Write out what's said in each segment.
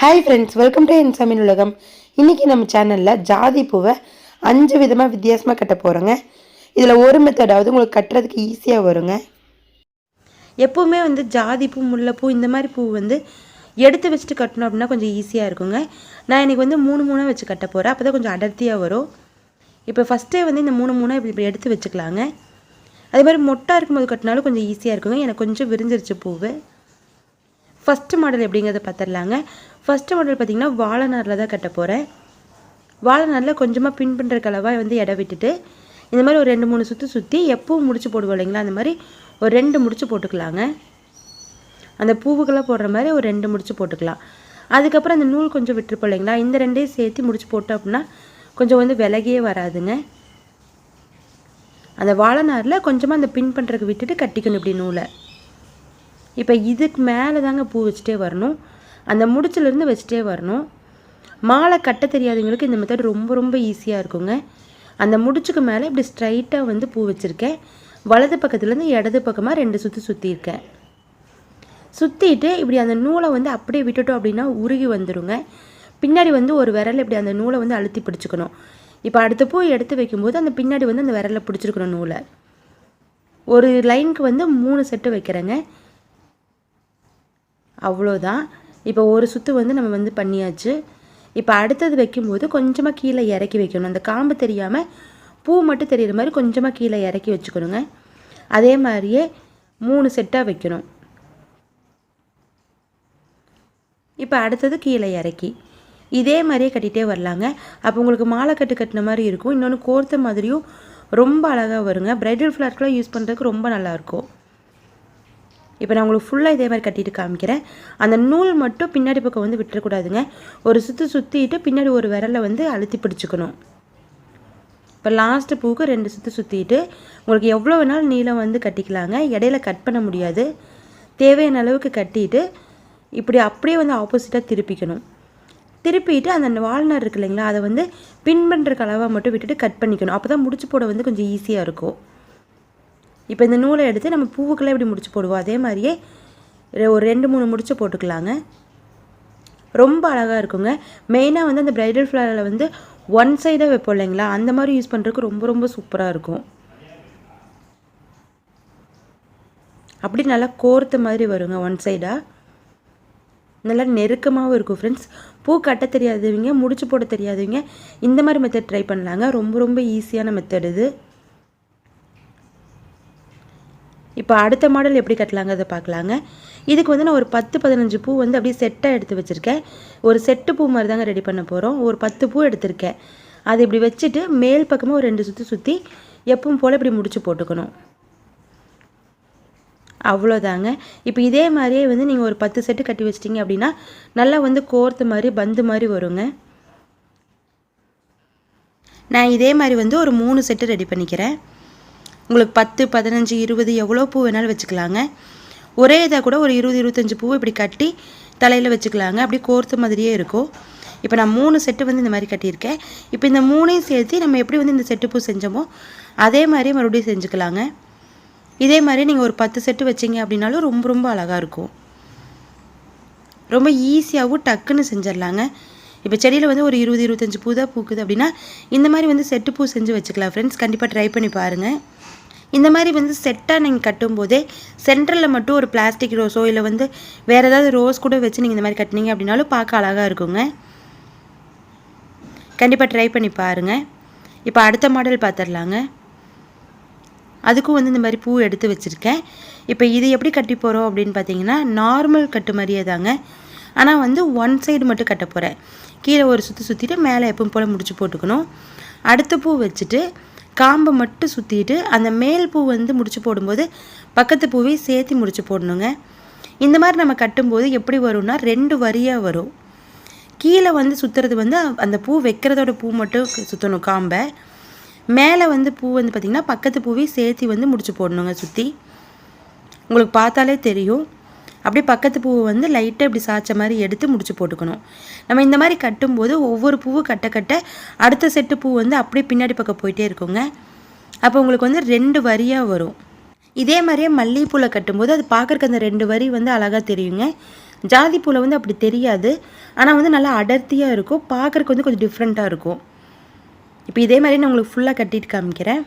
Hi friends welcome to என் சமையல் உலகம் இன்றைக்கி நம்ம சேனலில் ஜாதி பூவை அஞ்சு விதமாக வித்தியாசமாக கட்ட போகிறோங்க இதில் ஒரு மெத்தடாவது உங்களுக்கு கட்டுறதுக்கு ஈஸியாக வருங்க. எப்போவுமே வந்து ஜாதி பூ முல்லைப்பூ இந்த மாதிரி பூ வந்து எடுத்து வச்சுட்டு கட்டணும் அப்படின்னா கொஞ்சம் ஈஸியாக இருக்குங்க. நான் இன்றைக்கி வந்து மூணு மூணாக வச்சு கட்ட போகிறேன் அப்போ தான் கொஞ்சம் அடர்த்தியாக வரும். இப்போ ஃபஸ்ட்டே வந்து இந்த மூணு மூணாக இப்படி இப்படி எடுத்து வச்சுக்கலாங்க. அதே மாதிரி மொட்டாக இருக்கும்போது கட்டினாலும் கொஞ்சம் ஈஸியாக இருக்குங்க. எனக்கு கொஞ்சம் விரிஞ்சிருச்சு பூவு. ஃபஸ்ட்டு மாடல் எப்படிங்கிறத பார்த்துடலாங்க ஃபஸ்ட்டு மாடல் பார்த்திங்கன்னா வாழைநாரில் தான் கட்ட போகிறேன் வாழைநாரில் கொஞ்சமாக பின் பண்ணுற கலவாக வந்து இடம் விட்டுட்டு இந்த மாதிரி ஒரு ரெண்டு மூணு சுற்றி சுற்றி எப்பவும் முடிச்சு போடுவோம் இல்லைங்களா? அந்த மாதிரி ஒரு ரெண்டு முடிச்சு போட்டுக்கலாங்க. அந்த பூவுக்கெல்லாம் போடுற மாதிரி ஒரு ரெண்டு முடிச்சு போட்டுக்கலாம். அதுக்கப்புறம் அந்த நூல் கொஞ்சம் விட்டுருப்போம் இல்லைங்களா? இந்த ரெண்டையும் சேர்த்து முடிச்சு போட்டோம் அப்படின்னா கொஞ்சம் வந்து விலகியே வராதுங்க. அந்த வாழைநாரில் கொஞ்சமாக அந்த பின் பண்ணுறதுக்கு விட்டுட்டு கட்டிக்கணும் இப்படி நூலை. இப்போ இதுக்கு மேலே தாங்க பூ வச்சுட்டே வரணும். அந்த முடிச்சிலேருந்து வச்சுட்டே வரணும். மாலை கட்ட தெரியாதவங்களுக்கு இந்த மெத்தட் ரொம்ப ரொம்ப ஈஸியாக இருக்குங்க. அந்த முடிச்சுக்கு மேலே இப்படி ஸ்ட்ரைட்டாக வந்து பூ வச்சுருக்கேன். வலது பக்கத்துலேருந்து இடது பக்கமாக ரெண்டு சுற்றி சுற்றியிருக்கேன் சுற்றிட்டு இப்படி அந்த நூலை வந்து அப்படியே விட்டுட்டோம் அப்படின்னா உருகி வந்துடுங்க பின்னாடி வந்து ஒரு விரல் இப்படி அந்த நூலை வந்து அழுத்தி பிடிச்சிக்கணும். இப்போ அடுத்த பூ எடுத்து வைக்கும்போது அந்த பின்னாடி வந்து அந்த விரலை பிடிச்சிருக்கணும் நூலை. ஒரு லைனுக்கு வந்து மூணு செட்டு வைக்கிறேங்க. அவ்வளோதான் இப்போ ஒரு சுற்று வந்து நம்ம வந்து பண்ணியாச்சு. இப்போ அடுத்தது வைக்கும்போது கொஞ்சமாக கீழே இறக்கி வைக்கணும். அந்த காம்பு தெரியாமல் பூ மட்டும் தெரிகிற மாதிரி கொஞ்சமாக கீழே இறக்கி வச்சுக்கணுங்க. அதே மாதிரியே மூணு செட்டாக வைக்கணும். இப்போ அடுத்தது கீழே இறக்கி. இதே மாதிரியே கட்டிகிட்டே வரலாங்க. அப்போ உங்களுக்கு மாலை கட்டு கட்டின மாதிரி இருக்கும். இன்னொன்று கோர்த்த மாதிரியும் ரொம்ப அழகாக வருங்க. ப்ரைடல் ஃப்ளார்க்கெலாம் யூஸ் பண்ணுறதுக்கு ரொம்ப நல்லாயிருக்கும் இப்போ நான் உங்களுக்கு ஃபுல்லாக இதே மாதிரி கட்டிட்டு காமிக்கிறேன். அந்த நூல் மட்டும் பின்னாடி பக்கம் வந்து விட்டுறக்கூடாதுங்க. ஒரு சுற்றி சுற்றிட்டு பின்னாடி ஒரு விரலை வந்து அழுத்தி பிடிச்சிக்கணும். இப்போ லாஸ்ட்டு பூக்கு ரெண்டு சுற்றி சுற்றிட்டு உங்களுக்கு எவ்வளோ வேணாலும் நீளம் வந்து கட்டிக்கலாங்க. இடையில கட் பண்ண முடியாது. தேவையான அளவுக்கு கட்டிட்டு இப்படி அப்படியே வந்து ஆப்போசிட்டாக திருப்பிக்கணும். திருப்பிட்டு அந்த வால்நர் இருக்கு இல்லைங்களா அதை வந்து பின் பண்ணுற கலவாக மட்டும் விட்டுட்டு கட் பண்ணிக்கணும். அப்போ தான் முடிச்சு போட வந்து கொஞ்சம் ஈஸியாக இருக்கும். இப்போ இந்த நூலை எடுத்து நம்ம பூவுக்கெல்லாம் எப்படி முடிச்சு போடுவோம்? அதே மாதிரியே ஒரு ரெண்டு மூணு முடிச்சு போட்டுக்கலாங்க. ரொம்ப அழகாக இருக்குங்க. மெயினாக வந்து அந்த ப்ரைடல் ஃப்ளவரில் வந்து ஒன் சைடாக வைப்போம் இல்லைங்களா? அந்த மாதிரி யூஸ் பண்ணுறதுக்கு ரொம்ப ரொம்ப சூப்பராக இருக்கும். அப்படி நல்லா கோர்த்த மாதிரி வருங்க ஒன் சைடாக நல்லா நெருக்கமாகவும் இருக்கும் ஃப்ரெண்ட்ஸ் பூ கட்ட தெரியாதவங்க முடிச்சு போட தெரியாதவங்க இந்த மாதிரி மெத்தட் ட்ரை பண்ணலாங்க. ரொம்ப ரொம்ப ஈஸியான மெத்தட் இது. இப்போ அடுத்த மாடல் எப்படி கட்டலாங்க அதை பார்க்கலாங்க. இதுக்கு வந்து நான் ஒரு பத்து பதினஞ்சு பூ வந்து அப்படியே செட்டாக எடுத்து வச்சுருக்கேன். ஒரு செட்டு பூ மாதிரி தாங்க ரெடி பண்ண போகிறோம் ஒரு பத்து பூ எடுத்திருக்கேன். அதை இப்படி வச்சுட்டு மேல் பக்கமாக ஒரு ரெண்டு சுற்றி சுற்றி எப்பவும் போல் இப்படி முடிச்சு போட்டுக்கணும். அவ்வளோதாங்க. இப்போ இதே மாதிரியே வந்து நீங்கள் ஒரு பத்து செட்டு கட்டி வச்சிட்டிங்க அப்படின்னா நல்லா வந்து கோர்த்து மாதிரி பந்து மாதிரி வருங்க. நான் இதே மாதிரி வந்து ஒரு மூணு செட்டு ரெடி பண்ணிக்கிறேன். உங்களுக்கு பத்து பதினஞ்சு இருபது எவ்வளோ பூ வேணாலும் வச்சுக்கலாங்க. ஒரே இதாக கூட ஒரு இருபது இருபத்தஞ்சி பூ இப்படி கட்டி தலையில் வச்சுக்கலாங்க. அப்படியே கோர்த்து மாதிரியே இருக்கும். இப்போ நான் மூணு செட்டு வந்து இந்த மாதிரி கட்டியிருக்கேன். இப்போ இந்த மூணையும் சேர்த்து நம்ம எப்படி வந்து இந்த செட்டு பூ செஞ்சோமோ அதே மாதிரி மறுபடியும் செஞ்சுக்கலாங்க. இதே மாதிரி நீங்கள் ஒரு பத்து செட்டு வச்சிங்க அப்படின்னாலும் ரொம்ப ரொம்ப அழகாக இருக்கும். ரொம்ப ஈஸியாகவும் டக்குன்னு செஞ்சிடலாங்க. இப்போ செடியில் வந்து ஒரு இருபது இருபத்தஞ்சி பூ தான் பூக்குது அப்படின்னா இந்த மாதிரி வந்து செட்டு பூ செஞ்சு வச்சுக்கலாம் ஃப்ரெண்ட்ஸ் கண்டிப்பாக ட்ரை பண்ணி பாருங்கள் இந்த மாதிரி வந்து செட்டாக நீங்கள் கட்டும்போதே சென்ட்ரலில் மட்டும் ஒரு பிளாஸ்டிக் ரோஸோ இல்லை வந்து வேறு ஏதாவது ரோஸ் கூட வச்சு நீங்கள் இந்த மாதிரி கட்டினீங்க அப்படின்னாலும் பார்க்க அழகாக இருக்குங்க. கண்டிப்பாக ட்ரை பண்ணி பாருங்கள் இப்போ அடுத்த மாடல் பார்த்துடலாங்க அதுக்கும் வந்து இந்த மாதிரி பூ எடுத்து வச்சுருக்கேன். இப்போ இது எப்படி கட்டி போகிறோம் அப்படின்னு பார்த்தீங்கன்னா நார்மல் கட்டு மாதிரியே தாங்க. ஆனால் வந்து ஒன் சைடு மட்டும் கட்ட போகிறேன் கீழே ஒரு சுற்றி சுற்றிட்டு மேலே எப்பவும் போல் முடிச்சு போட்டுக்கணும். அடுத்த பூ வச்சுட்டு காம்பை மட்டும் சுற்றிட்டு அந்த மேல் பூ வந்து முடிச்சு போடும்போது பக்கத்து பூவை சேர்த்து முடிச்சு போடணுங்க. இந்த மாதிரி நம்ம கட்டும்போது எப்படி வரும்னா ரெண்டு வரியாக வரும். கீழே வந்து சுற்றுறது வந்து அந்த பூ வைக்கிறதோட பூ மட்டும் சுற்றணும் காம்பை. மேலே வந்து பூ வந்து பார்த்திங்கன்னா பக்கத்து பூவை சேர்த்து வந்து முடிச்சு போடணுங்க சுற்றி உங்களுக்கு பார்த்தாலே தெரியும். அப்படியே பக்கத்து பூவை வந்து லைட்டாக இப்படி சாய்ச்ச மாதிரி எடுத்து முடிச்சு போட்டுக்கணும். நம்ம இந்த மாதிரி கட்டும்போது ஒவ்வொரு பூவும் கட்ட கட்ட அடுத்த செட்டு பூ வந்து அப்படியே பின்னாடி பக்கம் போயிட்டே இருக்குங்க. அப்போ உங்களுக்கு வந்து ரெண்டு வரியாக வரும். இதே மாதிரியே மல்லிகைப்பூவில் கட்டும்போது அது பார்க்குறக்கு அந்த ரெண்டு வரி வந்து அழகாக தெரியுங்க. ஜாதி பூவில் வந்து அப்படி தெரியாது. ஆனால் வந்து நல்லா அடர்த்தியாக இருக்கும். பார்க்குறக்கு வந்து கொஞ்சம் டிஃப்ரெண்ட்டாக இருக்கும். இப்போ இதே மாதிரி நான் உங்களுக்கு ஃபுல்லாக கட்டிட்டு காமிக்கிறேன்.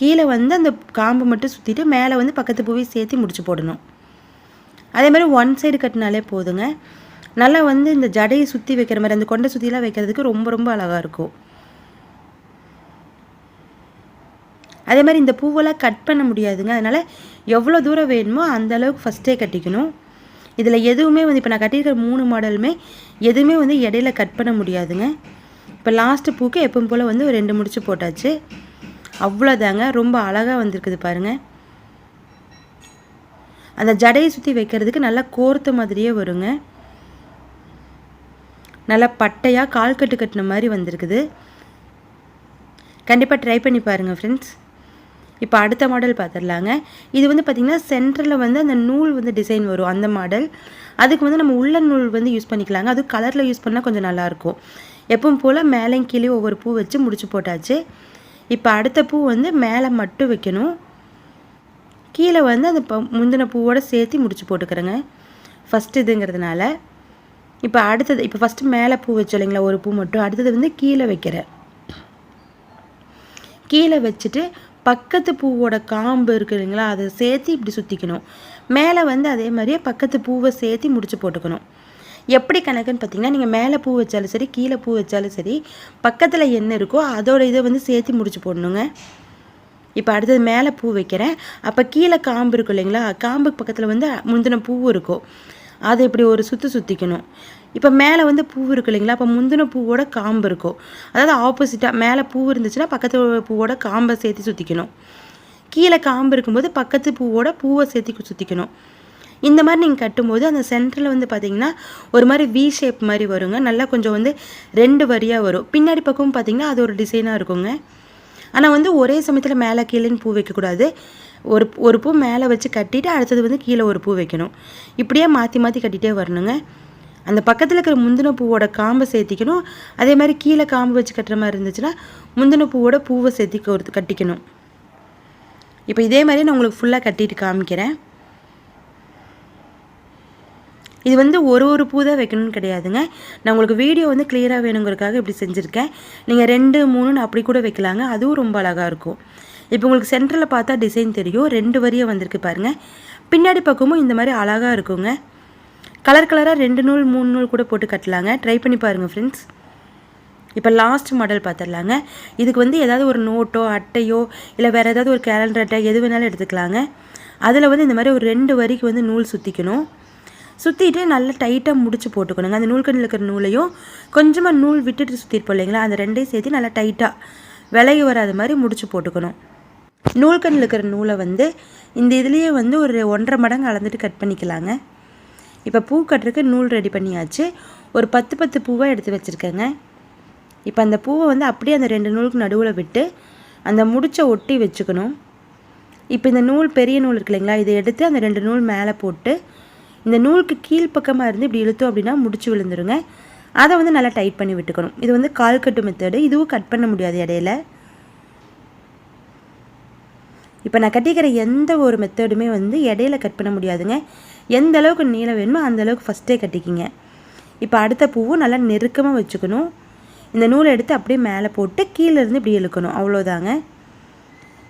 கீழே வந்து அந்த காம்பு மட்டும் சுற்றிட்டு மேலே வந்து பக்கத்து பூவை சேர்த்து முடிச்சு போடணும். அதே மாதிரி ஒன் சைடு கட்டினாலே போதுங்க. நல்லா வந்து இந்த ஜடையை சுற்றி வைக்கிற மாதிரி அந்த கொண்டை சுற்றிலாம் வைக்கிறதுக்கு ரொம்ப ரொம்ப அழகாக இருக்கும். அதே மாதிரி இந்த பூவெல்லாம் கட் பண்ண முடியாதுங்க. அதனால் எவ்வளோ தூரம் வேணுமோ அந்த அளவுக்கு ஃபஸ்ட்டே கட்டிக்கணும். இதில் எதுவுமே வந்து இப்போ நான் கட்டியிருக்கிற மூணு மாடலுமே எதுவுமே வந்து இடையில கட் பண்ண முடியாதுங்க. இப்போ லாஸ்ட்டு பூக்கு எப்பவும் போல் வந்து ஒரு ரெண்டு முடிச்சு போட்டாச்சு. அவ்வளோதாங்க ரொம்ப அழகாக வந்திருக்குது பாருங்கள் அந்த ஜடையை சுற்றி வைக்கிறதுக்கு நல்லா கோர்த்த மாதிரியே வருங்க. நல்லா பட்டையாக கால் கட்டு கட்டின மாதிரி வந்திருக்குது. கண்டிப்பாக ட்ரை பண்ணி பாருங்கள் ஃப்ரெண்ட்ஸ் இப்போ அடுத்த மாடல் பார்த்துடலாங்க இது வந்து பார்த்திங்கன்னா சென்டரில் வந்து அந்த நூல் வந்து டிசைன் வரும் அந்த மாடல் அதுக்கு வந்து நம்ம உள்ள நூல் வந்து யூஸ் பண்ணிக்கலாங்க. அதுவும் கலரில் யூஸ் பண்ணால் கொஞ்சம் நல்லாயிருக்கும் எப்பவும் போல் மேலே கீழே ஒவ்வொரு பூ வச்சு முடிச்சு போட்டாச்சு. இப்போ அடுத்த பூ வந்து மேலே மட்டும் வைக்கணும். கீழே வந்து அந்த முந்தின பூவோடு சேர்த்து முடிச்சு போட்டுக்கிறேங்க. ஃபஸ்ட்டு இதுங்கிறதுனால இப்போ அடுத்தது இப்போ ஃபஸ்ட்டு மேலே பூ வச்சோம் இல்லைங்களா ஒரு பூ மட்டும் அடுத்தது வந்து கீழே வைக்கிறேன். கீழே வச்சுட்டு பக்கத்து பூவோட காம்பு இருக்கு இல்லைங்களா அதை சேர்த்து இப்படி சுற்றிக்கணும் மேலே வந்து அதே மாதிரியே பக்கத்து பூவை சேர்த்து முடிச்சு போட்டுக்கணும். எப்படி கணக்குன்னு பார்த்தீங்கன்னா நீங்கள் மேலே பூ வச்சாலும் சரி கீழே பூ வச்சாலும் சரி பக்கத்தில் என்ன இருக்கோ அதோட இதை வந்து சேர்த்து முடிச்சு போடணுங்க. இப்போ அடுத்தது மேலே பூ வைக்கிறேன். அப்போ கீழே காம்பு இருக்கும் இல்லைங்களா? காம்புக்கு பக்கத்தில் வந்து முந்தின பூ இருக்கும். அதை இப்படி ஒரு சுற்று சுற்றிக்கணும் இப்போ மேலே வந்து பூ இருக்கு இல்லைங்களா? அப்போ முந்தின பூவோட காம்பு இருக்கும். அதாவது ஆப்போசிட்டாக மேலே பூ இருந்துச்சுன்னா பக்கத்து பூவோட காம்பை சேர்த்து சுற்றிக்கணும் கீழே காம்பு இருக்கும்போது பக்கத்து பூவோட பூவை சேர்த்து சுற்றிக்கணும் இந்த மாதிரி நீங்கள் கட்டும்போது அந்த சென்டரில் வந்து பார்த்தீங்கன்னா ஒரு மாதிரி வி ஷேப் மாதிரி வருங்க. நல்லா கொஞ்சம் வந்து ரெண்டு வரியாக வரும். பின்னாடி பக்கமும் பார்த்தீங்கன்னா அது ஒரு டிசைனாக இருக்குங்க. ஆனால் வந்து ஒரே சமயத்தில் மேலே கீழேன்னு பூ வைக்கக்கூடாது. ஒரு ஒரு பூ மேலே வச்சு கட்டிட்டு அடுத்தது வந்து கீழே ஒரு பூ வைக்கணும். இப்படியே மாற்றி மாற்றி கட்டிகிட்டே வரணுங்க. அந்த பக்கத்தில் இருக்கிற முந்தின பூவோட காம்பை சேர்த்திக்கணும். அதே மாதிரி கீழே காம்பு வச்சு கட்டுற மாதிரி இருந்துச்சுன்னா முந்தின பூவோட பூவை சேர்த்தி கட்டிக்கணும். இப்போ இதே மாதிரி நான் உங்களுக்கு ஃபுல்லாக கட்டிட்டு காமிக்கிறேன். இது வந்து ஒரு ஒரு பூ தான் வைக்கணும்னு கிடையாதுங்க. நான் உங்களுக்கு வீடியோ வந்து கிளியராக வேணுங்கிறதுக்காக இப்படி செஞ்சுருக்கேன். நீங்கள் ரெண்டு மூணுன்னு அப்படி கூட வைக்கலாங்க. அதுவும் ரொம்ப அழகாக இருக்கும். இப்போ உங்களுக்கு சென்டரில் பார்த்தா டிசைன் தெரியும். ரெண்டு வரியாக வந்திருக்கு பாருங்கள் பின்னாடி பக்கமும் இந்த மாதிரி அழகாக இருக்குங்க. கலர் கலராக ரெண்டு நூல் மூணு நூல் கூட போட்டு கட்டலாங்க. ட்ரை பண்ணி பாருங்கள் ஃப்ரெண்ட்ஸ் இப்போ லாஸ்ட் மாடல் பார்த்துடலாங்க. இதுக்கு வந்து ஏதாவது ஒரு நோட்டோ அட்டையோ இல்லை வேறு ஏதாவது ஒரு கேலண்டர் அட்டை எது வேணாலும் எடுத்துக்கலாங்க. அதில் வந்து இந்த மாதிரி ஒரு ரெண்டு வரிக்கு வந்து நூல் சுற்றிக்கணும் சுற்றிட்டு நல்லா டைட்டாக முடிச்சு போட்டுக்கணுங்க. அந்த நூல்கண்ணில் இருக்கிற நூலையும் கொஞ்சமாக நூல் விட்டுட்டு சுற்றிருப்போம் இல்லைங்களா? அந்த ரெண்டையும் சேர்த்து நல்லா டைட்டாக விலகி வராத மாதிரி முடிச்சு போட்டுக்கணும். நூல்கண்ணில் இருக்கிற நூலை வந்து இந்த இதுலேயே வந்து ஒரு ஒன்றரை மடங்கு அளந்துட்டு கட் பண்ணிக்கலாங்க. இப்போ பூ கட்டுறதுக்கு நூல் ரெடி பண்ணியாச்சு. ஒரு பத்து பத்து பூவை எடுத்து வச்சுருக்கேங்க. இப்போ அந்த பூவை வந்து அப்படியே அந்த ரெண்டு நூலுக்கு நடுவில் விட்டு அந்த முடிச்ச ஒட்டி வச்சுக்கணும். இப்போ இந்த நூல் பெரிய நூல் இருக்கு இல்லைங்களா? இதை எடுத்து அந்த ரெண்டு நூல் மேலே போட்டு இந்த நூலுக்கு கீழ்ப்பக்கமாக இருந்து இப்படி இழுத்தோம் அப்படின்னா முடிச்சு விழுந்துருங்க. அதை வந்து நல்லா டைட் பண்ணி விட்டுக்கணும். இது வந்து கால் கட்டு மெத்தடு இதுவும் கட் பண்ண முடியாது இடையில. இப்போ நான் கட்டிக்கிற எந்த ஒரு மெத்தடுமே வந்து இடையில கட் பண்ண முடியாதுங்க. எந்த அளவுக்கு நீளம் வேணுமோ அந்த அளவுக்கு ஃபஸ்ட்டே கட்டிக்கிங்க. இப்போ அடுத்த பூவும் நல்லா நெருக்கமாக வச்சுக்கணும். இந்த நூலை எடுத்து அப்படியே மேலே போட்டு கீழேருந்து இப்படி இழுக்கணும். அவ்வளோதாங்க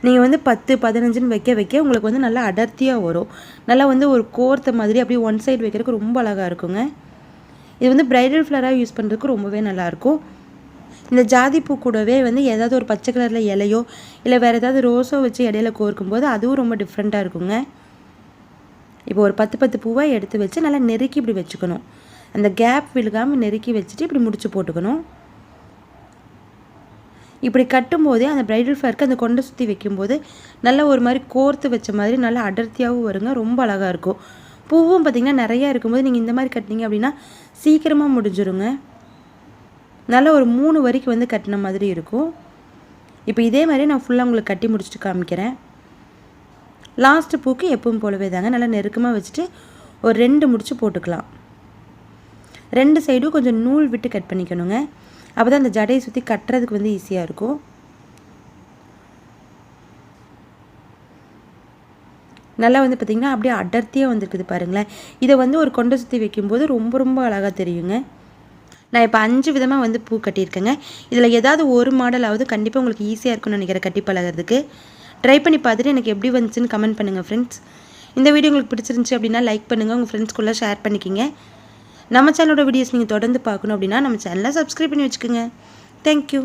நீங்கள் வந்து பத்து பதினஞ்சுன்னு வைக்க வைக்க உங்களுக்கு வந்து நல்லா அடர்த்தியாக வரும். நல்லா வந்து ஒரு கோர்த்த மாதிரி அப்படியே ஒன் சைடு வைக்கிறதுக்கு ரொம்ப அழகாக இருக்குங்க. இது வந்து ப்ரைடல் ஃப்ளவராக யூஸ் பண்ணுறதுக்கு ரொம்பவே நல்லாயிருக்கும் இந்த ஜாதி பூ கூடவே வந்து ஏதாவது ஒரு பச்சை கலரில் இலையோ இல்லை வேறு ஏதாவது ரோஸோ வச்சு இடையில கோர்க்கும் போது அதுவும் ரொம்ப டிஃப்ரெண்ட்டாக இருக்குங்க. இப்போ ஒரு பத்து பத்து பூவாக எடுத்து வச்சு நல்லா நெருக்கி இப்படி வச்சுக்கணும். அந்த கேப் விழுகாமல் நெருக்கி வச்சுட்டு இப்படி முடிச்சு போட்டுக்கணும். இப்படி கட்டும்போதே அந்த ப்ரைடல் ஃபேருக்கு அந்த கொண்டை சுற்றி வைக்கும்போது நல்லா ஒரு மாதிரி கோர்த்து வச்ச மாதிரி நல்லா அடர்த்தியாகவும் வருங்க. ரொம்ப அழகாக இருக்கும். பூவும் பார்த்திங்கன்னா நிறையா இருக்கும்போது நீங்கள் இந்த மாதிரி கட்டினீங்க அப்படின்னா சீக்கிரமாக முடிஞ்சிருங்க. நல்லா ஒரு மூணு வரைக்கும் வந்து கட்டின மாதிரி இருக்கும். இப்போ இதே மாதிரி நான் ஃபுல்லாக உங்களுக்கு கட்டி முடிச்சுட்டு காமிக்கிறேன். லாஸ்ட்டு பூக்கு எப்பவும் போலவே தாங்க. நல்லா நெருக்கமாக வச்சுட்டு ஒரு ரெண்டு முடிச்சு போட்டுக்கலாம். ரெண்டு சைடும் கொஞ்சம் நூல் விட்டு கட் பண்ணிக்கணுங்க. அப்போ தான் அந்த ஜடையை சுற்றி கட்டுறதுக்கு வந்து ஈஸியாக இருக்கும். நல்லா வந்து பார்த்திங்கன்னா அப்படியே அடர்த்தியாக வந்துருக்குது பாருங்களேன். இதை வந்து ஒரு கொண்டை சுற்றி வைக்கும்போது ரொம்ப ரொம்ப அழகாக தெரியுங்க. நான் இப்போ அஞ்சு விதமாக வந்து பூ கட்டியிருக்கேங்க. இதில் ஏதாவது ஒரு மாடலாவது கண்டிப்பாக உங்களுக்கு ஈஸியாக இருக்கும்னு நினைக்கிறேன் கட்டி பழகிறதுக்கு. ட்ரை பண்ணி பார்த்துட்டு எனக்கு எப்படி வந்துச்சுன்னு கமெண்ட் பண்ணுங்கள் ஃப்ரெண்ட்ஸ் இந்த வீடியோ உங்களுக்கு பிடிச்சிருந்துச்சி அப்படின்னா லைக் பண்ணுங்கள் உங்கள் ஃப்ரெண்ட்ஸ்குள்ளே ஷேர் பண்ணிக்கிங்க. நம்ம சேனலோட வீடியோஸ் நீங்கள் தொடர்ந்து பார்க்கணும் அப்படின்னா நம்ம சேனலை சப்ஸ்கிரைப் பண்ணி வச்சுக்கோங்க. தேங்க்யூ